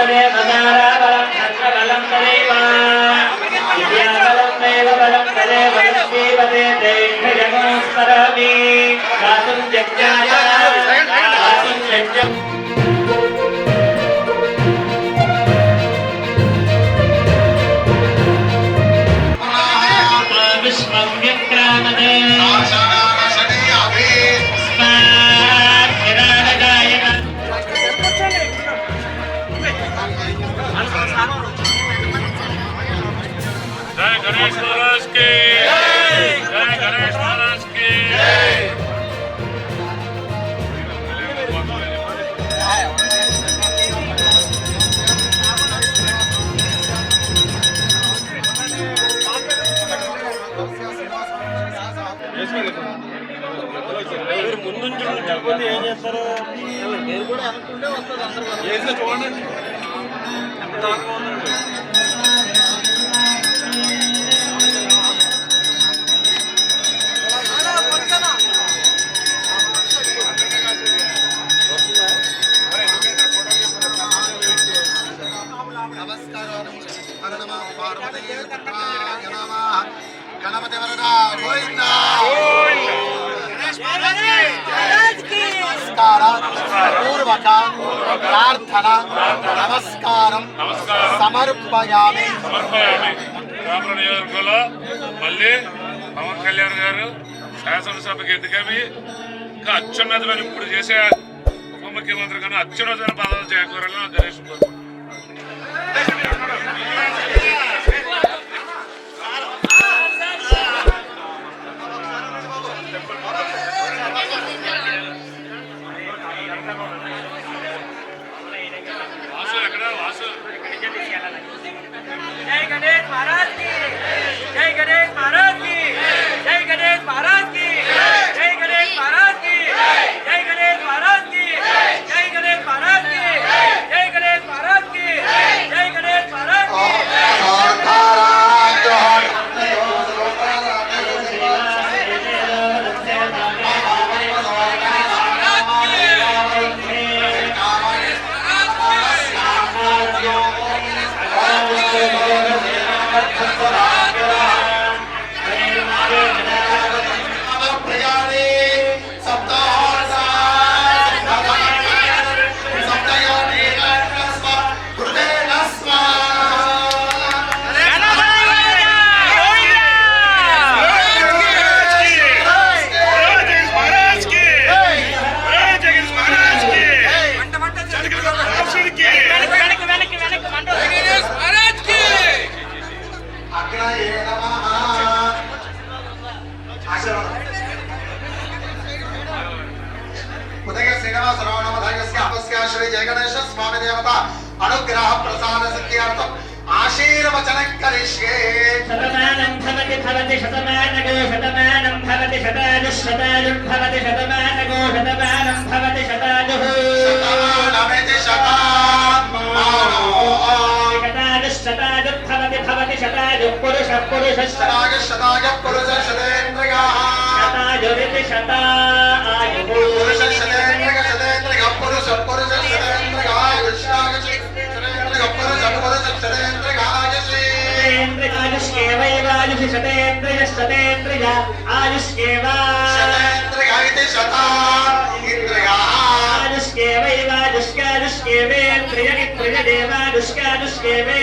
तदेव बलं तत्र बलं तदेव विद्याबलं नैव बलं तदेव लक्ष्मीपदे तैर्जगमस्मरामि गातुं यज्ञाय गातुं यज्ञम् పూర్వక ప్రార్థన నమస్కారం. సమర్పయామి. రామల నియోజకవర్గంలో మళ్ళీ పవన్ కళ్యాణ్ గారు శాసనసభకి ఎన్నికవి ఇంకా అత్యున్నతమైన ఇప్పుడు చేసే ఉప ముఖ్యమంత్రి కన్నా అత్యున్నతమైన పదవులు చేకూరాలని గణేష్ కోరుకుంటున్నాను जयगणेश स्वामी देवता अनुग्रह प्रसाद सिद्धार्थ आशीर्वचन करिष्ये शतमानं भवति भवति शतमानगो शतमानं भवति शतायुः। शतायुः भवति शतमानगो शतमानं भवति शतायुः शतमानमिति शतात्मानो शतायुः शतायुरिति शता ఆయుష్యేవైరాయుషి శతేంద్రియ శతేంద్రియ ఆయుష్యేవా శతేంద్రియాయుతి శతా ఇంద్రియా ఆయుష్యేవైరాయుష్కాయుష్యేవేంద్రియ ఇంద్రియ దేవాయుష్కాయుష్యేవే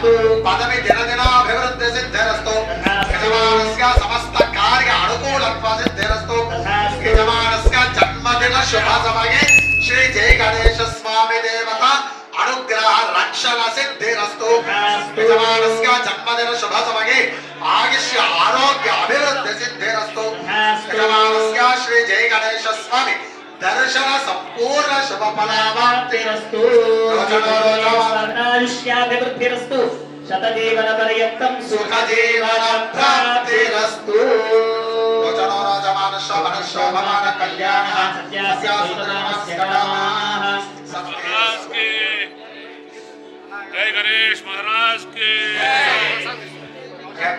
అస్తు పదవి దినదినాభివృద్ధి సిద్ధిరస్తు. యజమానస్య సమస్త కార్య అనుకూలత్వ సిద్ధిరస్తు. యజమానస్య జన్మదిన శుభ సమయే శ్రీ జయ గణేశ స్వామి దేవత అనుగ్రహ రక్షణ సిద్ధిరస్తు. యజమానస్య జన్మదిన ఆరోగ్య అభివృద్ధి సిద్ధిరస్తు. శ్రీ జయ గణేశ స్వామి దర్శన సంపూర్ణ శుభ ఫలావాప్తిరస్తు వర్ణాయుష్యాభివృద్ధిరస్తు శతజీవన పర్యంతం సుఖ ప్రాప్తిరస్తు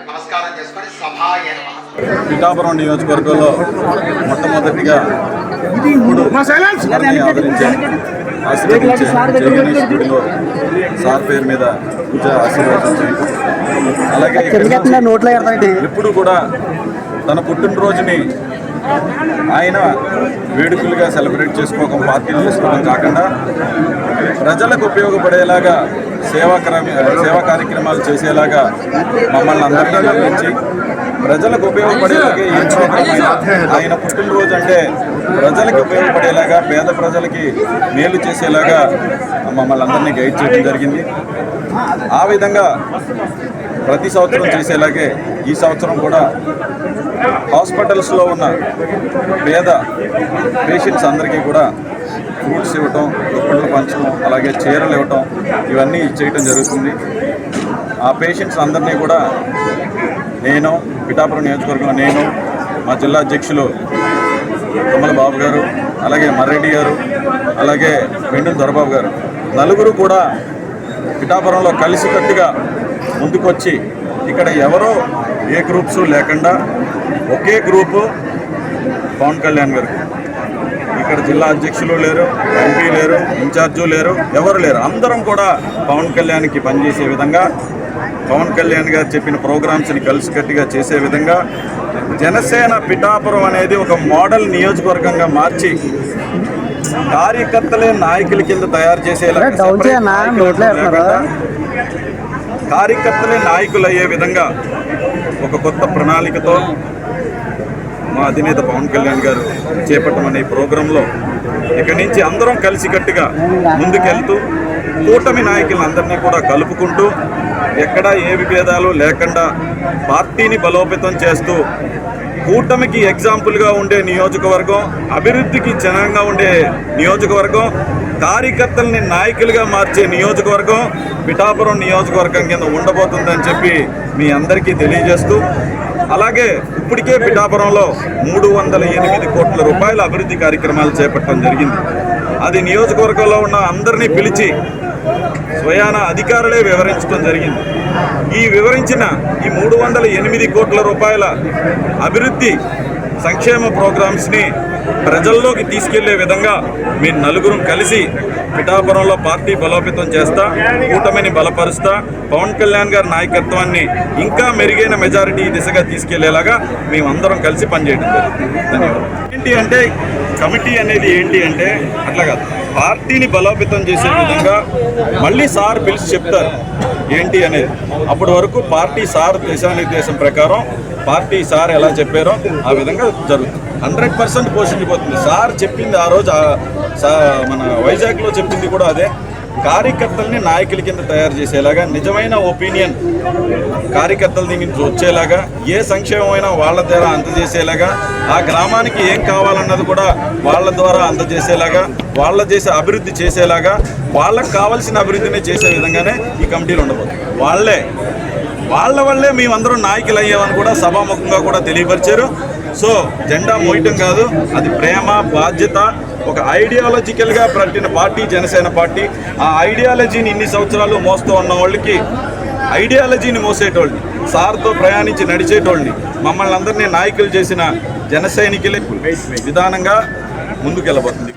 నమస్కారం చేసుకొని సభ పిఠాపురం నియోజకవర్గంలో మొట్టమొదటిగా ఆదరించి ఆశీర్వదించే గణేష్ గుడిలో సార్ పేరు మీద పూజ అలాగే ఎప్పుడు కూడా తన పుట్టినరోజుని ఆయన వేడుకలుగా సెలబ్రేట్ చేసుకోవడం పార్టీలు చేసుకోవడం కాకుండా ప్రజలకు ఉపయోగపడేలాగా సేవా క్రమ- సేవా కార్యక్రమాలు చేసేలాగా మమ్మల్ని అందరినీ గమనించి ప్రజలకు ఉపయోగపడేలాగా ఆయన పుట్టినరోజు అంటే ప్రజలకు ఉపయోగపడేలాగా పేద ప్రజలకి మేలు చేసేలాగా మమ్మల్ని అందరినీ గైడ్ చేయడం జరిగింది. ఆ విధంగా ప్రతి సంవత్సరం చేసేలాగే ఈ సంవత్సరం కూడా హాస్పిటల్స్లో ఉన్న పేద పేషెంట్స్ అందరికీ కూడా ఫ్రూట్స్ ఇవ్వటం దుప్పట్లు పంచడం అలాగే చీరలు ఇవ్వటం ఇవన్నీ చేయటం జరుగుతుంది. ఆ పేషెంట్స్ అందరినీ కూడా నేను పిఠాపురం నియోజకవర్గంలో నేను మా జిల్లా అధ్యక్షులు గారు అలాగే మర్రెడ్డి గారు అలాగే వెండు దొరబాబు గారు. నలుగురు కూడా పిఠాపురంలో కలిసికట్టుగా ముందుకొచ్చి ఇక్కడ ఎవరో ఏ గ్రూప్స్ లేకుండా ఒకే గ్రూపు పవన్ కళ్యాణ్ గారు. ఇక్కడ జిల్లా అధ్యక్షులు లేరు ఎంపీ లేరు ఇన్ఛార్జు లేరు ఎవరు లేరు. అందరం కూడా పవన్ కళ్యాణ్కి పనిచేసే విధంగా పవన్ కళ్యాణ్ గారు చెప్పిన ప్రోగ్రామ్స్ని కలిసికట్టుగా చేసే విధంగా జనసేన పిఠాపురం అనేది ఒక మోడల్ నియోజకవర్గంగా మార్చి కార్యకర్తలే నాయకుల కింద తయారు చేసేలా కార్యకర్తలే నాయకులు అయ్యే విధంగా ఒక కొత్త ప్రణాళికతో మా అధినేత పవన్ కళ్యాణ్ గారు చేపట్టమనే ప్రోగ్రాంలో ఇక నుంచి అందరం కలిసికట్టుగా ముందుకెళ్తూ కూటమి నాయకులందరినీ కూడా కలుపుకుంటూ ఎక్కడా ఏ విభేదాలు లేకుండా పార్టీని బలోపేతం చేస్తూ కూటమికి ఎగ్జాంపుల్గా ఉండే నియోజకవర్గం అభివృద్ధికి జనంగా ఉండే నియోజకవర్గం కార్యకర్తల్ని నాయకులుగా మార్చే నియోజకవర్గం పిఠాపురం నియోజకవర్గం కింద ఉండబోతుందని చెప్పి మీ అందరికీ తెలియజేస్తూ అలాగే ఇప్పటికే పిఠాపురంలో మూడు వందల ఎనిమిది కోట్ల రూపాయల అభివృద్ధి కార్యక్రమాలు చేపట్టడం జరిగింది. అది నియోజకవర్గంలో ఉన్న అందరినీ పిలిచి స్వయాన అధికారులే వివరించడం జరిగింది. ఈ వివరించిన ఈ మూడు వందల ఎనిమిది కోట్ల రూపాయల అభివృద్ధి సంక్షేమ ప్రోగ్రామ్స్ని ప్రజల్లోకి తీసుకెళ్ళే విధంగా మీ నలుగురు కలిసి పిఠాపురంలో పార్టీ బలోపేతం చేస్తా కూటమిని బలపరుస్తా పవన్ కళ్యాణ్ గారి నాయకత్వాన్ని ఇంకా మెరుగైన మెజారిటీ దిశగా తీసుకెళ్ళేలాగా మేమందరం కలిసి పనిచేయడం జరుగుతుంది. ధన్యవాదాలు. ఏంటి అంటే కమిటీ అనేది ఏంటి అంటే అట్లా కాదు. పార్టీని బలోపేతం చేసే విధంగా మళ్ళీ సార్ పిలిచి చెప్తారు. ఏంటి అనేది. అప్పటి వరకు పార్టీ సార్ దిశానిర్దేశం ప్రకారం పార్టీ సార్ ఎలా చెప్పారో ఆ విధంగా జరుగుతుంది. Hundred percent పోషించిపోతుంది. సార్ చెప్పింది ఆ రోజు సా- మన వైజాగ్లో చెప్పింది కూడా అదే. కార్యకర్తల్ని నాయకుల కింద తయారు చేసేలాగా నిజమైన ఒపీనియన్ కార్యకర్తల దగ్గర నుంచి వచ్చేలాగా ఏ సంక్షేమమైనా వాళ్ళ ద్వారా అందజేసేలాగా ఆ గ్రామానికి ఏం కావాలన్నది కూడా వాళ్ళ ద్వారా అందజేసేలాగా వాళ్ళ చేసే అభివృద్ధి చేసేలాగా వాళ్ళకు కావాల్సిన అభివృద్ధిని చేసే విధంగానే ఈ కమిటీలు ఉండబోతుంది వాళ్ళే వాళ్ళ వల్లే మేమందరం నాయకులు అయ్యామని కూడా సభాముఖంగా కూడా తెలియపరిచారు. సో జెండా మోయటం కాదు అది ప్రేమ బాధ్యత ఒక ఐడియాలజికల్గా పట్టిన పార్టీ జనసేన పార్టీ. ఆ ఐడియాలజీని ఇన్ని సంవత్సరాలు మోస్తూ ఉన్న వాళ్ళకి ఐడియాలజీని మోసేటోళ్ళని సార్తో ప్రయాణించి నడిచేటోళ్ళని మమ్మల్ని అందరినీ నాయకులు చేసిన జన సైనికులే. విధానంగా ముందుకెళ్ళబోతుంది.